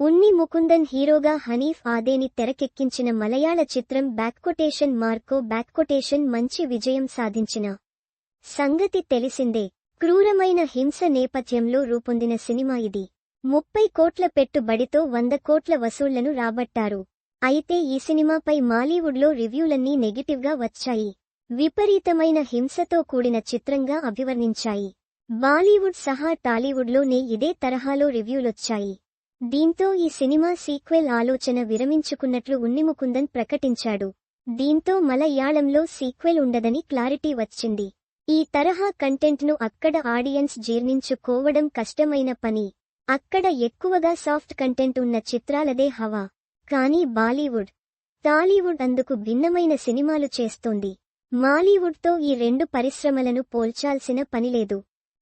ఉన్ని ముకుందన్ హీరోగా హనీఫ్ ఆదేని తెరకెక్కించిన మలయాళ చిత్రం బ్యాక్కొటేషన్ మార్కో బ్యాక్కొటేషన్ మంచి విజయం సాధించిన. సంగతి తెలిసిందే. క్రూరమైన హింస నేపథ్యంలో రూపొందిన సినిమా ఇది. ముప్పై కోట్ల పెట్టుబడితో వంద కోట్ల వసూళ్ళను రాబట్టారు. అయితే ఈ సినిమాపై మాలీవుడ్లో రివ్యూలన్నీ నెగిటివ్గా వచ్చాయి. విపరీతమైన హింసతో కూడిన చిత్రంగా అభివర్ణించాయి. బాలీవుడ్ సహా టాలీవుడ్లోనే ఇదే తరహాలో రివ్యూలొచ్చాయి. దీంతో ఈ సినిమా సీక్వెల్ ఆలోచన విరమించుకున్నట్లు ఉన్నిముకుందన్ ప్రకటించాడు. దీంతో మలయాళంలో సీక్వెల్ ఉండదని క్లారిటీ వచ్చింది. ఈ తరహా కంటెంట్ను అక్కడ ఆడియన్స్ జీర్ణించుకోవడం కష్టమైన పని. అక్కడ ఎక్కువగా సాఫ్ట్ కంటెంట్ ఉన్న చిత్రాలదే హవా. కానీ బాలీవుడ్. టాలీవుడ్ అందుకు భిన్నమైన సినిమాలు చేస్తోంది. మాలీవుడ్తో ఈ రెండు పరిశ్రమలను పోల్చాల్సిన పనిలేదు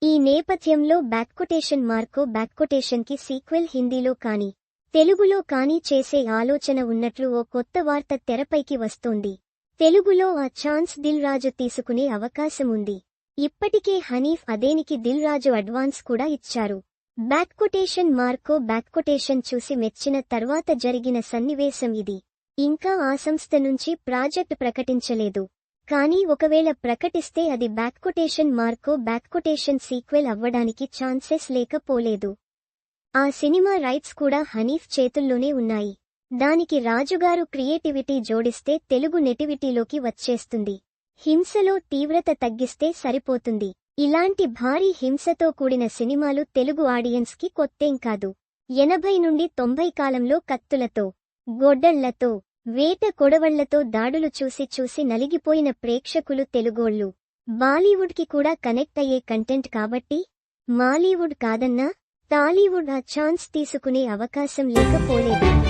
ఈ నేపథ్యంలో బ్యాక్కొటేషన్ మార్కో బ్యాక్కొటేషన్కి సీక్వెల్ హిందీలో కాని తెలుగులో కానీ చేసే ఆలోచన ఉన్నట్లు ఓ కొత్త వార్త తెరపైకి వస్తోంది. తెలుగులో ఆ ఛాన్స్ దిల్ రాజు తీసుకునే అవకాశం ఉంది. ఇప్పటికే హనీఫ్ అదేనికి దిల్ రాజు అడ్వాన్స్ కూడా ఇచ్చారు. బ్యాక్కొటేషన్ మార్కో బ్యాక్కొటేషన్ చూసి మెచ్చిన తర్వాత జరిగిన సన్నివేశం ఇది. ఇంకా ఆ సంస్థ నుంచి ప్రాజెక్ట్ ప్రకటించలేదు. కానీ ఒకవేళ ప్రకటిస్తే అది back quotation Marco back quotation sequel అవ్వడానికి ఛాన్సెస్ లేకపోలేదు. ఆ సినిమా రైట్స్ కూడా హనీఫ్ చేతుల్లోనే ఉన్నాయి. దానికి రాజుగారు క్రియేటివిటీ జోడిస్తే తెలుగు నెటివిటీలోకి వచ్చేస్తుంది. హింసలో తీవ్రత తగ్గిస్తే సరిపోతుంది. ఇలాంటి భారీ హింసతో కూడిన సినిమాలు తెలుగు ఆడియన్స్కి కొత్తేం కాదు. ఎనభై నుండి తొంభై కాలంలో కత్తులతో గొడ్డళ్ళతో వేట కొడవళ్ళతో దాడులు చూసి చూసి నలిగిపోయిన ప్రేక్షకులు తెలుగోళ్ళు. బాలీవుడ్కి కూడా కనెక్ట్ అయ్యే కంటెంట్ కాబట్టి మాలీవుడ్ కాదన్నా టాలీవుడ్ ఆ ఛాన్స్ తీసుకునే అవకాశం లేకపోలేదు.